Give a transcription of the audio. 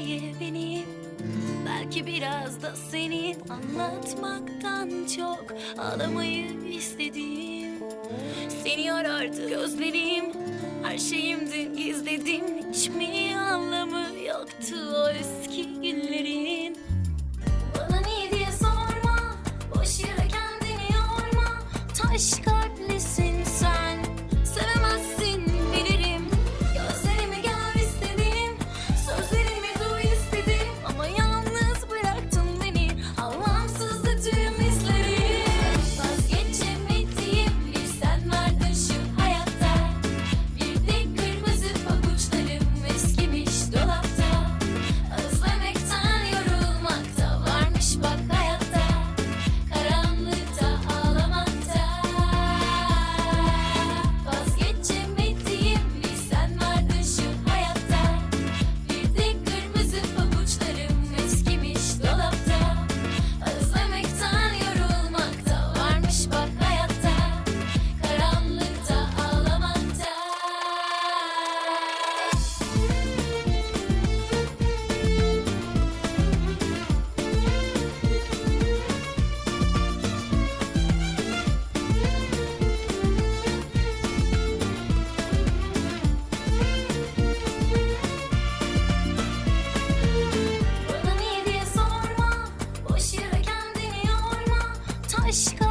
hikaye Belki biraz da seni anlatmaktan çok Ağlamayı istedim Seni arardı gözlerim. Her şeyimdi gizledim Hiç mi anlamı yoktu o eski günlerin. Bana niye diye sorma Boş yere kendini yorma. Taş kalbim taşkın.